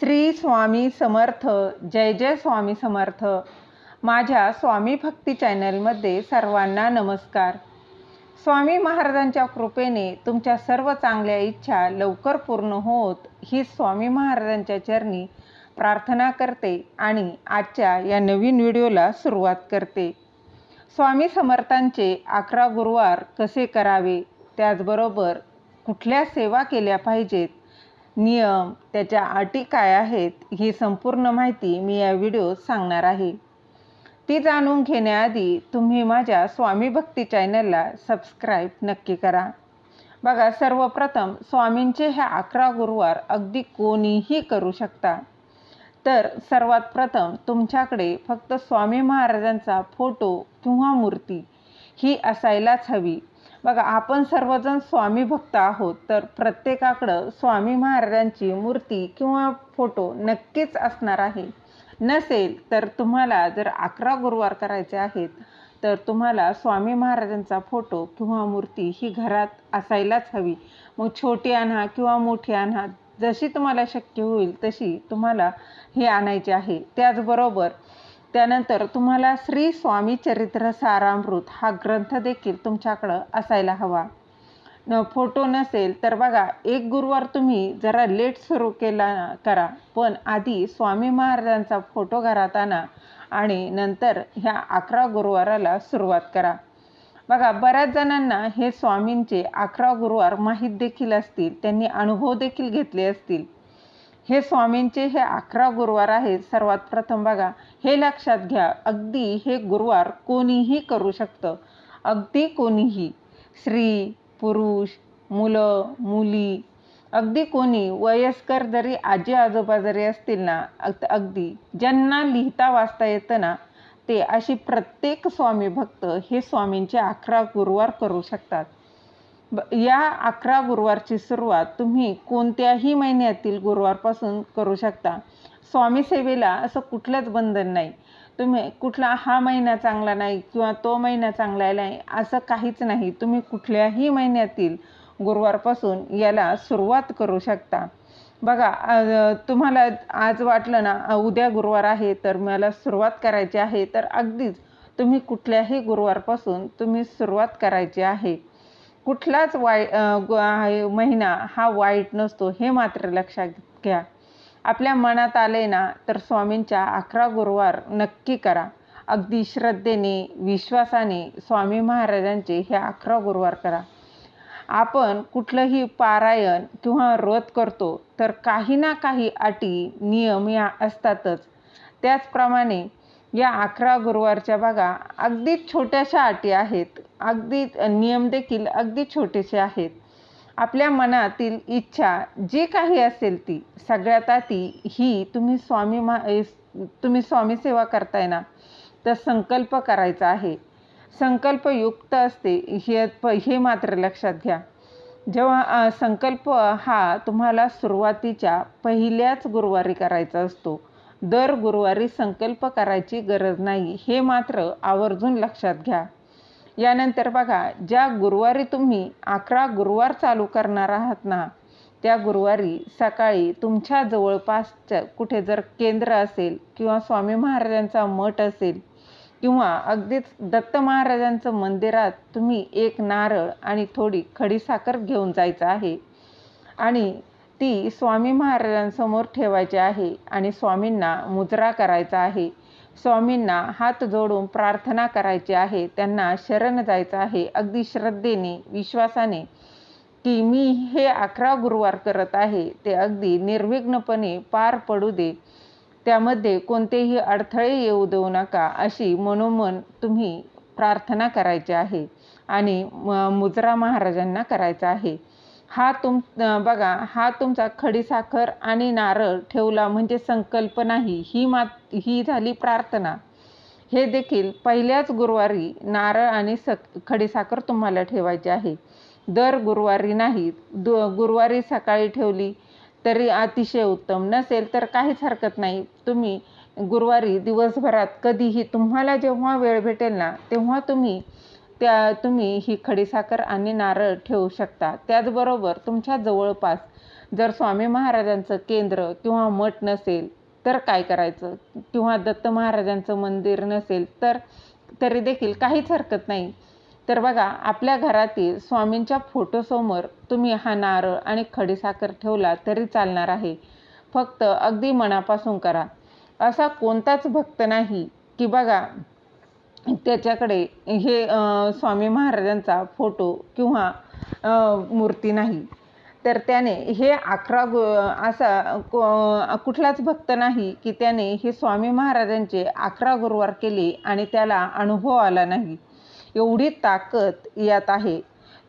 श्री स्वामी समर्थ जय जय स्वामी समर्थ. माझ्या स्वामी भक्ती चॅनलमध्ये सर्वांना नमस्कार. स्वामी महाराजांच्या कृपेने तुमच्या सर्व चांगल्या इच्छा लवकर पूर्ण होत ही स्वामी महाराजांच्या चरणी प्रार्थना करते आणि आजच्या या नवीन व्हिडिओला सुरुवात करते. स्वामी समर्थांचे अकरा गुरुवार कसे करावे? त्याचबरोबर कुठल्या सेवा केल्या पाहिजेत? नियम त्याच्या अटी काय आहेत ही संपूर्ण माहिती मी या व्हिडिओत सांगणार आहे. ती जाणून घेण्याआधी तुम्ही माझ्या स्वामी भक्ती चॅनलला सबस्क्राईब नक्की करा. बघा सर्वप्रथम स्वामींचे हे अकरा गुरुवार अगदी कोणीही करू शकता. तर सर्वात प्रथम तुमच्याकडे फक्त स्वामी महाराजांचा फोटो किंवा मूर्ती ही असायलाच हवी. बघा आपण सर्वजण स्वामी भक्त आहोत तर प्रत्येकाकडं स्वामी महाराजांची मूर्ती किंवा फोटो नक्कीच असणार आहे. नसेल तर तुम्हाला जर अकरा गुरुवार करायचे आहेत तर तुम्हाला स्वामी महाराजांचा फोटो किंवा मूर्ती ही घरात असायलाच हवी. मग छोटी आणा किंवा मोठी आणा जशी तुम्हाला शक्य होईल तशी तुम्हाला हे आणायचे आहे. त्याचबरोबर त्यानंतर तुम्हाला श्री स्वामी चरित्र सारामृत हा ग्रंथ देखील तुमच्याकडं असायला हवा. न फोटो नसेल तर बघा एक गुरुवार तुम्ही जरा लेट सुरू केला करा पण आधी स्वामी महाराजांचा फोटो घरात आणा आणि नंतर ह्या अकरा गुरुवाराला सुरुवात करा. बघा बऱ्याच जणांना हे स्वामींचे अकरा गुरुवार माहीत देखील असतील त्यांनी अनुभव देखील घेतले असतील. हे स्वामींचे हे अकरा गुरुवार आहेत. सर्वात प्रथम बघा हे लक्षात घ्या अगदी हे गुरुवार कोणीही करू शकतं. अगदी कोणीही. स्त्री पुरुष मुलं मुली. अगदी कोणी वयस्कर जरी आजी आजोबा जरी असतील ना अगदी ज्यांना लिहिता वाचता येतं ना ते अशी प्रत्येक स्वामी भक्त हे स्वामींचे अकरा गुरुवार करू शकतात. या अकरा गुरुवारची सुरुवात तुम्ही कोणत्याही महिन्यातील गुरुवारपासून करू शकता. स्वामी सेवेला असं कुठलंच बंधन नाही. तुम्ही कुठला हा महिना चांगला नाही किंवा तो महिना चांगला नाही असं काहीच नाही. तुम्ही कुठल्याही महिन्यातील गुरुवारपासून याला सुरुवात करू शकता. बघा तुम्हाला आज वाटलं ना उद्या गुरुवार आहे तर मला सुरुवात करायची आहे तर अगदीच तुम्ही कुठल्याही गुरुवारपासून तुम्ही सुरुवात करायची आहे. कुठलाच वाई महिना हा वाईट नसतो हे मात्र लक्षात घ्या. आपल्या मनात आले ना तर स्वामींच्या अकरा गुरुवार नक्की करा. अगदी श्रद्धेने विश्वासाने स्वामी महाराजांचे हे अकरा गुरुवार करा. आपण कुठलंही पारायण किंवा व्रत करतो तर काही ना काही अटी नियम या असतातच. त्याचप्रमाणे या अकरा गुरुवारच्या बघा अगदी छोट्याशा अटी आहेत. अगदी नियम देखील अगदी छोटेसे आहेत. आपल्या मनातील इच्छा जी काही असेल ती सगळ्यात आधी ही तुम्ही स्वामी मा तुम्ही स्वामी सेवा करताय ना तर संकल्प करायचा आहे. संकल्पयुक्त असते हे हे मात्र लक्षात घ्या. जेव्हा संकल्प हा तुम्हाला सुरुवातीच्या पहिल्याच गुरुवारी करायचा असतो दर गुरुवारी संकल्प करायची गरज नाही हे मात्र आवर्जून लक्षात घ्या. यानंतर बघा ज्या गुरुवारी तुम्ही अकरा गुरुवार चालू करणार आहात ना त्या गुरुवारी सकाळी तुमच्या जवळपासच्या कुठे जर केंद्र असेल किंवा स्वामी महाराजांचा मठ असेल किंवा अगदीच दत्त महाराजांचं मंदिरात तुम्ही एक नारळ आणि थोडी खडीसाखर घेऊन जायचं आहे आणि ती स्वामी महाराजांसमोर ठेवायची आहे आणि स्वामींना मुजरा करायचा आहे. स्वामींना हात जोडून प्रार्थना करायची आहे. त्यांना शरण जायचं आहे. अगदी श्रद्धेने विश्वासाने की मी हे अकरा गुरुवार करत आहे. ते अगदी निर्विघ्नपणे पार पडू दे. त्यामध्ये कोणतेही अडथळे येऊ देऊ नका अशी मनोमन तुम्ही प्रार्थना करायची आहे आणि मुजरा महाराजांना करायचा आहे. हा तुम बघा हा तुमचा खडीसाखर आणि नारळ ठेवला म्हणजे संकल्प नाही ही मात ही झाली प्रार्थना. हे देखील पहिल्याच गुरुवारी नारळ आणि स खडीसाखर तुम्हाला ठेवायची आहे. दर गुरुवारी नाही दु गुरुवारी सकाळी ठेवली तरी अतिशय उत्तम. नसेल तर काहीच हरकत नाही. तुम्ही गुरुवारी दिवसभरात कधीही तुम्हाला जेव्हा वेळ भेटेल ना तेव्हा तुम्ही त्या तुम्ही ही खडीसाखर आणि नारळ ठेवू शकता. त्याचबरोबर तुमच्या जवळपास जर स्वामी महाराजांचं केंद्र किंवा मठ नसेल तर काय करायचं? किंवा दत्त महाराजांचं मंदिर नसेल तर तरी देखील काहीच हरकत नाही. तर बघा आपल्या घरातील स्वामींच्या फोटोसमोर तुम्ही हा नारळ आणि खडीसाखर ठेवला तरी चालणार आहे. फक्त अगदी मनापासून करा. असा कोणताच भक्त नाही की बघा त्याच्याकडे हे स्वामी महाराजांचा फोटो किंवा मूर्ती नाही. तर त्याने हे अकरा गु असा को- कुठलाच भक्त नाही की त्याने हे स्वामी महाराजांचे अकरा गुरुवार केले आणि त्याला अनुभव आला नाही. एवढी ताकद यात आहे.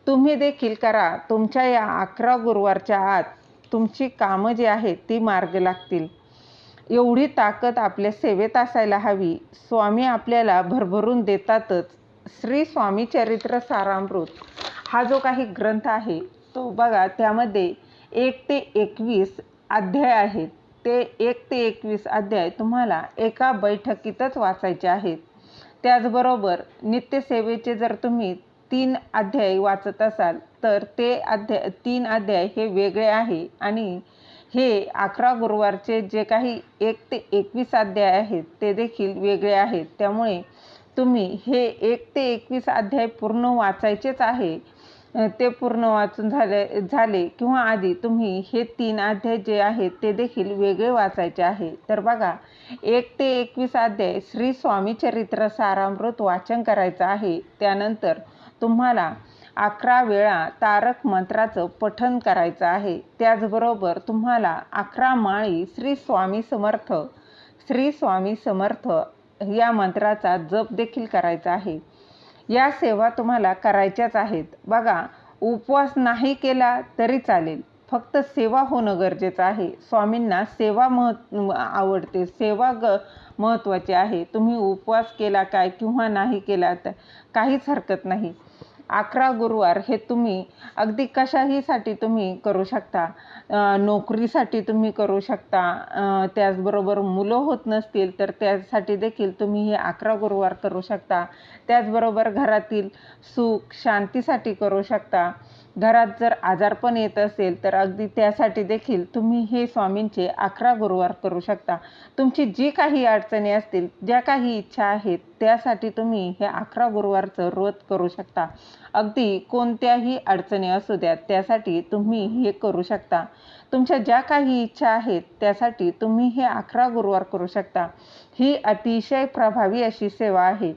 तुम्ही देखील करा. तुमच्या या अकरा गुरुवारच्या आत तुमची कामं जी आहेत ती मार्ग लागतील. एवढी ताकद आपल्या सेवेत असायला हवी. स्वामी आपल्याला भरभरून देतातच. श्री स्वामी चरित्र सारामृत हा जो काही ग्रंथ आहे तो बघा त्यामध्ये एक ते एकवीस अध्याय आहेत. ते एक ते एकवीस अध्याय तुम्हाला एका बैठकीतच वाचायचे आहेत. त्याचबरोबर नित्यसेवेचे जर तुम्ही तीन अध्याय वाचत असाल तर ते अध्याय तीन अध्याय हे वेगळे आहे आणि हे अकरा गुरुवारचे जे काही एक ते एकवीस अध्याय आहेत ते देखील वेगळे आहेत. त्यामुळे तुम्ही हे एक ते एकवीस अध्याय पूर्ण वाचायचेच आहे. ते पूर्ण वाचून झाले झाले किंवा आधी तुम्ही हे तीन अध्याय जे आहेत ते देखील वेगळे वाचायचे आहे. तर बघा एक ते एकवीस अध्याय श्री स्वामी चरित्र सारामृत वाचन करायचं आहे. त्यानंतर तुम्हाला अकरा वेळा तारक मंत्राचं पठन करायचं आहे. त्याचबरोबर तुम्हाला अकरा माळी श्री स्वामी समर्थ श्री स्वामी समर्थ या मंत्राचा जप देखील करायचा आहे. या सेवा तुम्हाला करायच्याच आहेत. बघा उपवास नाही केला तरी चालेल. फक्त सेवा होणं गरजेचं आहे. स्वामींना सेवा मह आवडते. सेवा ग महत्त्वाची आहे. तुम्ही उपवास केला काय किंवा नाही केला तर काहीच हरकत नाही. अकरा गुरुवार हे तुम्ही अगदी कशाहीसाठी तुम्ही करू शकता? नोकरीसाठी तुम्ही करू शकता. त्याचबरोबर मुलं होत नसतील तर त्यासाठी देखील तुम्ही हे अकरा गुरुवार करू शकता. त्याचबरोबर घरातील सुख शांतीसाठी करू शकता. घरात जर आजारपण येत असेल तर अगदी त्यासाठी देखील तुम्ही हे स्वामींचे अकरा गुरुवार करू शकता. तुमची जी काही अडचणी असतील ज्या काही इच्छा आहेत त्यासाठी तुम्ही हे अकरा गुरुवारचं व्रत करू शकता. अगदी कोणत्याही अडचणी असू द्या त्यासाठी तुम्ही हे करू शकता. तुमच्या ज्या काही इच्छा आहेत त्यासाठी तुम्ही हे अकरा गुरुवार करू शकता. ही अतिशय प्रभावी अशी सेवा आहे.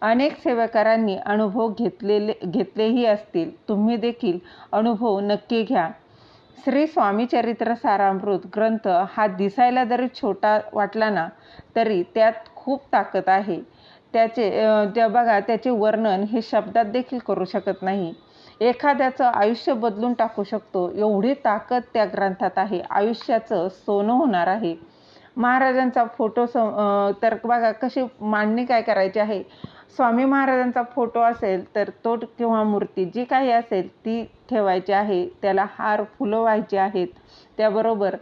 अनेक सेवेकरांनी अनुभव घेतलेले घेतलेही असतील. तुम्ही देखील अनुभव नक्की घ्या. श्री स्वामी चरित्र सारामृत ग्रंथ हा दिसायला जरी छोटा वाटला ना तरी त्यात खूप ताकद आहे. त्याचे त्या बघा त्याचे वर्णन हे शब्दात देखील करू शकत नाही. एखाद्याचं आयुष्य बदलून टाकू शकतो. एवढी ताकद त्या ग्रंथात आहे. आयुष्याचं सोनं होणार आहे. महाराजांचा फोटो स तर बघा कशी मांडणी काय करायची आहे. स्वामी महाराजांचा फोटो असेल तर तो किंवा मूर्ती जी काही असेल ती ठेवायची आहे. त्याला हार फुलं व्हायची आहेत. त्याबरोबर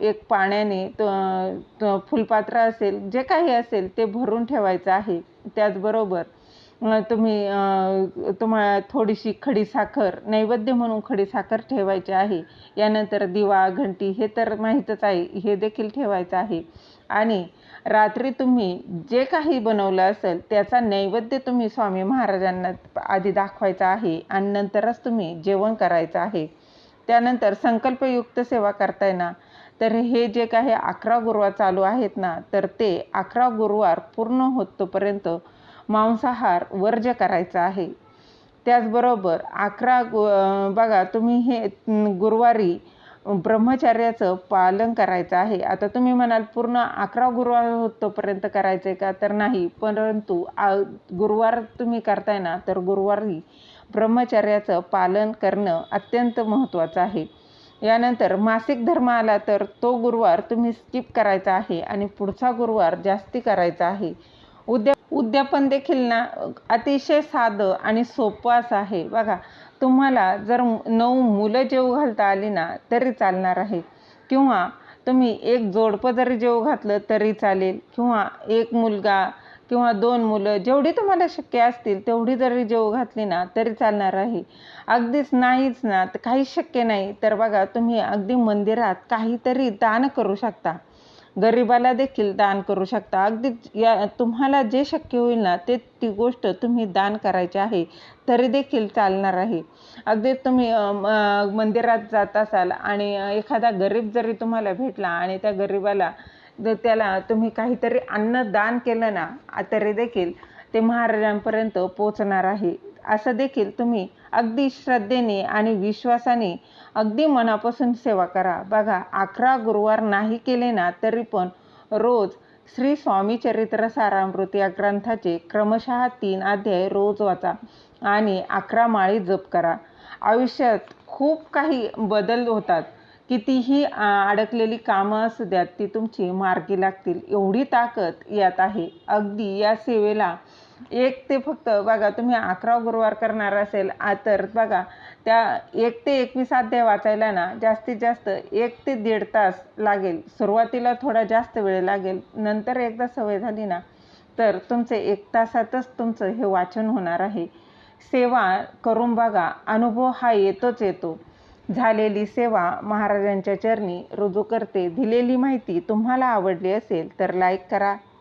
एक पाण्याने त- फुलपात्र असेल जे काही असेल ते भरून ठेवायचं आहे. त्याचबरोबर तुम्ही तुम्हाला थोडीशी खडीसाखर नैवेद्य म्हणून खडीसाखर ठेवायची आहे. यानंतर दिवा घंटी हे तर माहीतच आहे हे देखील ठेवायचं आहे. आणि रात्री तुम्ही जे काही बनवलं असेल त्याचा नैवेद्य तुम्ही स्वामी महाराजांना आधी दाखवायचा आहे आणि नंतरच तुम्ही जेवण करायचं आहे. त्यानंतर संकल्पयुक्त सेवा करताय ना तर हे जे काही अकरा गुरुवार चालू आहेत ना तर ते अकरा गुरुवार पूर्ण होतोपर्यंत मांसाहार वर्ज्य करायचा आहे. त्याचबरोबर अकरा गु बघा तुम्ही हे गुरुवारी ब्रह्मचर्याचं पालन करायचं आहे. आता तुम्ही म्हणाल पूर्ण अकरा गुरुवार होतोपर्यंत करायचं आहे का? तर नाही. परंतु आ गुरुवार तुम्ही करताय ना तर गुरुवारी ब्रह्मचर्याचं पालन करणं अत्यंत महत्त्वाचं आहे. यानंतर मासिक धर्म आला तर तो गुरुवार तुम्ही स्किप करायचा आहे आणि पुढचा गुरुवार जास्ती करायचा आहे. उद्या उद्यापन देखील ना अतिशय साधं आणि सोपं असं आहे. बघा तुम्हाला जर नऊ मुलं जेव घालता आली ना तरी चालणार आहे. किंवा तुम्ही एक जोडपं जरी जेव घातलं तरी चालेल. किंवा एक मुलगा किंवा दोन मुलं जेवढी तुम्हाला शक्य असतील तेवढी जरी जेव घातली ना तरी चालणार आहे. अगदीच नाहीच ना तर शक्य नाही. तर बघा तुम्ही अगदी मंदिरात काहीतरी दान करू शकता. गरिबाला देखील दान करू शकता. अगदी या तुम्हाला जे शक्य होईल ना ते ती गोष्ट तुम्ही दान करायची आहे तरी देखील चालणार आहे. अगदी तुम्ही मंदिरात जात असाल आणि एखादा गरीब जरी तुम्हाला भेटला आणि त्या गरिबाला त्याला तुम्ही काहीतरी अन्न दान केलं ना तरी देखील ते महाराजांपर्यंत पोचणार आहे. असं देखील तुम्ही अगदी श्रद्धेने आणि विश्वासाने अगदी मनापासून सेवा करा. बघा अकरा गुरुवार नाही केले ना तरी पण रोज श्री स्वामी चरित्र सारामृत या ग्रंथाचे क्रमशः तीन अध्याय रोज वाचा आणि अकरा माळी जप करा. आयुष्यात खूप काही बदल होतात. कितीही अडकलेली कामं असू द्यात ती तुमची मार्गी लागतील. एवढी ताकद यात आहे. अगदी या सेवेला एक ते फक्त बघा तुम्ही अकरा गुरुवार करणार असेल आ, तर बघा त्या एक ते एकवीस अध्याय वाचायला ना जास्तीत जास्त एक ते दीड तास लागेल. सुरुवातीला थोडा जास्त वेळ लागेल नंतर एकदा सवय झाली ना तर तुमचे एक तासातच तुमचं हे वाचन होणार आहे. सेवा करून बघा अनुभव हा येतोच येतो. झालेली सेवा महाराजांच्या चरणी रुजू करते. दिलेली माहिती तुम्हाला आवडली असेल तर लाईक करा.